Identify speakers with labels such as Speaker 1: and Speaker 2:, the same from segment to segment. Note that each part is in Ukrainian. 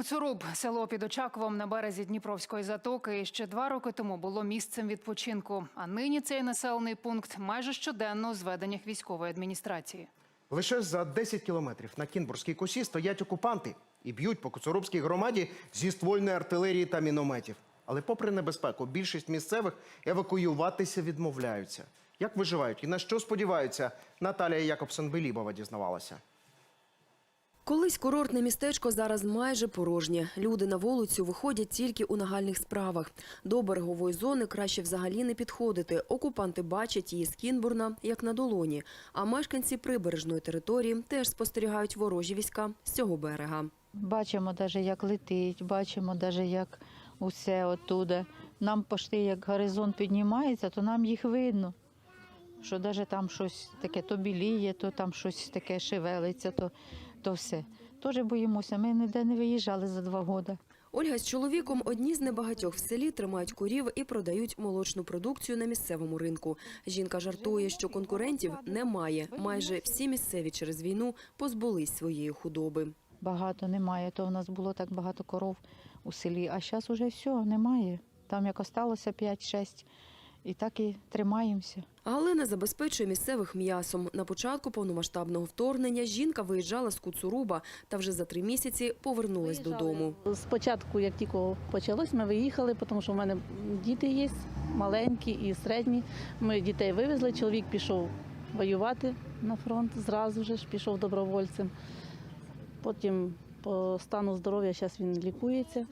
Speaker 1: Коцуруб, село під Очаковом на березі Дніпровської затоки, ще два роки тому було місцем відпочинку. А нині цей населений пункт майже щоденно у зведеннях військової адміністрації.
Speaker 2: Лише за 10 кілометрів на Кінбурзькій косі стоять окупанти і б'ють по Коцурубській громаді зі ствольної артилерії та мінометів. Але, попри небезпеку, більшість місцевих евакуюватися відмовляються. Як виживають і на що сподіваються, Наталія Якобсон-Белібова дізнавалася.
Speaker 3: Колись курортне містечко зараз майже порожнє. Люди на вулицю виходять тільки у нагальних справах. До берегової зони краще взагалі не підходити. Окупанти бачать її з Кінбурна, як на долоні. А мешканці прибережної території теж спостерігають ворожі війська з цього берега.
Speaker 4: Бачимо навіть, як летить, бачимо навіть, як усе оттуда. Нам пошти, як горизонт піднімається, то нам їх видно. Що навіть там щось таке то біліє, то там щось таке шевелиться, то, то все. Теж боїмося. Ми ніде не виїжджали за два роки.
Speaker 3: Ольга з чоловіком одні з небагатьох в селі тримають курів і продають молочну продукцію на місцевому ринку. Жінка жартує, що конкурентів немає. Майже всі місцеві через війну позбулись своєї худоби.
Speaker 4: Багато немає, то в нас було так багато коров у селі, а зараз уже все, немає. Там як осталося 5-6, і так і тримаємося.
Speaker 3: Галина забезпечує місцевих м'ясом. На початку повномасштабного вторгнення жінка виїжджала з Куцуруба та вже за три місяці повернулась додому.
Speaker 5: Спочатку, як тільки почалось, ми виїхали, тому що в мене діти є маленькі і середні. Ми дітей вивезли. Чоловік пішов воювати на фронт, зразу ж пішов добровольцем. Потім по стану здоров'я зараз він лікується.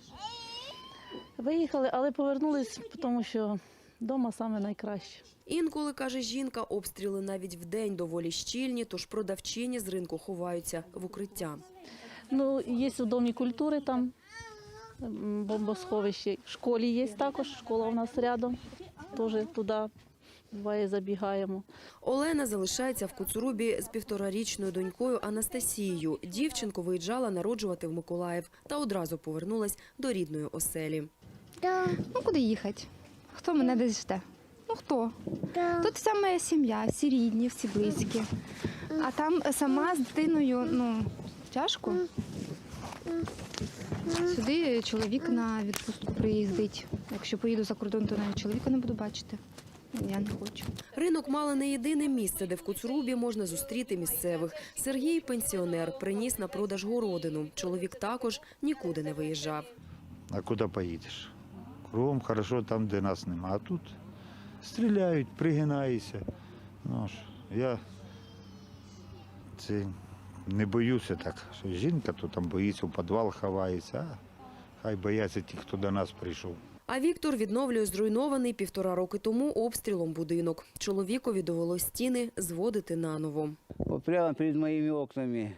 Speaker 5: Виїхали, але повернулись, тому що вдома саме найкраще.
Speaker 3: Інколи, каже жінка, обстріли навіть вдень доволі щільні, тож продавчині з ринку ховаються в укриття.
Speaker 5: Ну, є у домі культури там бомбосховище. В школі є також, школа у нас рядом. Теж туди буває забігаємо.
Speaker 3: Олена залишається в Куцурубі з півторарічною донькою Анастасією. Дівчинку виїжджала народжувати в Миколаїв та одразу повернулась до рідної оселі.
Speaker 6: Ну, куди їхати? Хто мене десь жде? Ну хто? Тут вся моя сім'я, всі рідні, всі близькі. А там сама з дитиною, ну, тяжко. Сюди чоловік на відпустку приїздить. Якщо поїду за кордон, то навіть чоловіка не буду бачити. Я не хочу.
Speaker 3: Ринок мало не єдине місце, де в Куцурубі можна зустріти місцевих. Сергій, пенсіонер, приніс на продаж городину. Чоловік також нікуди не виїжджав.
Speaker 7: А куди поїдеш? Кругом хорошо там, де нас нема. А тут стріляють, пригинаються. Ну я це не боюся так, що жінка то там боїться, в підвал ховається, а хай бояться ті, хто до нас прийшов.
Speaker 3: А Віктор відновлює зруйнований півтора роки тому обстрілом будинок. Чоловікові довелось стіни зводити наново.
Speaker 8: Вот прямо перед моими окнами.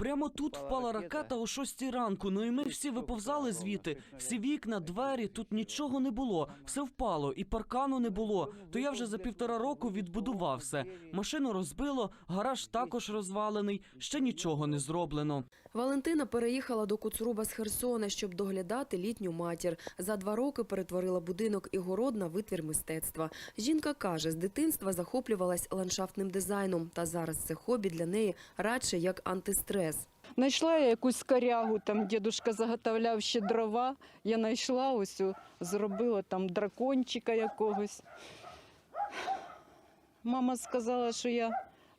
Speaker 9: Прямо тут впала ракета о шостій ранку. Ну і ми всі виповзали звідти. Всі вікна, двері, тут нічого не було. Все впало, і паркану не було. То я вже за півтора року відбудував все. Машину розбило, гараж також розвалений. Ще нічого не зроблено.
Speaker 3: Валентина переїхала до Куцуруба з Херсона, щоб доглядати літню матір. За два роки перетворила будинок і город на витвір мистецтва. Жінка каже, з дитинства захоплювалась ландшафтним дизайном, та зараз це хобі для неї радше як антистрес.
Speaker 10: Знайшла я якусь корягу, там дідусь заготовляв ще дрова. Я знайшла ось, зробила там дракончика якогось. Мама сказала, що я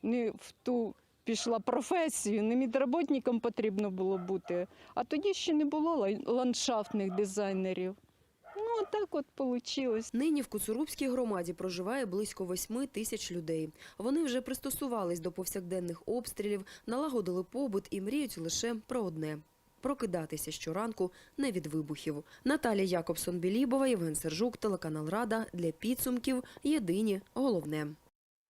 Speaker 10: не в ту пішла професію, не медработником потрібно було бути. А тоді ще не було ландшафтних дизайнерів. Ну, так от вийшло.
Speaker 3: Нині в Куцурубській громаді проживає близько восьми тисяч людей. Вони вже пристосувались до повсякденних обстрілів, налагодили побут і мріють лише про одне – прокидатися щоранку не від вибухів. Наталія Якобсон-Білібова, Євген Сержук, телеканал Рада. Для підсумків єдині головне.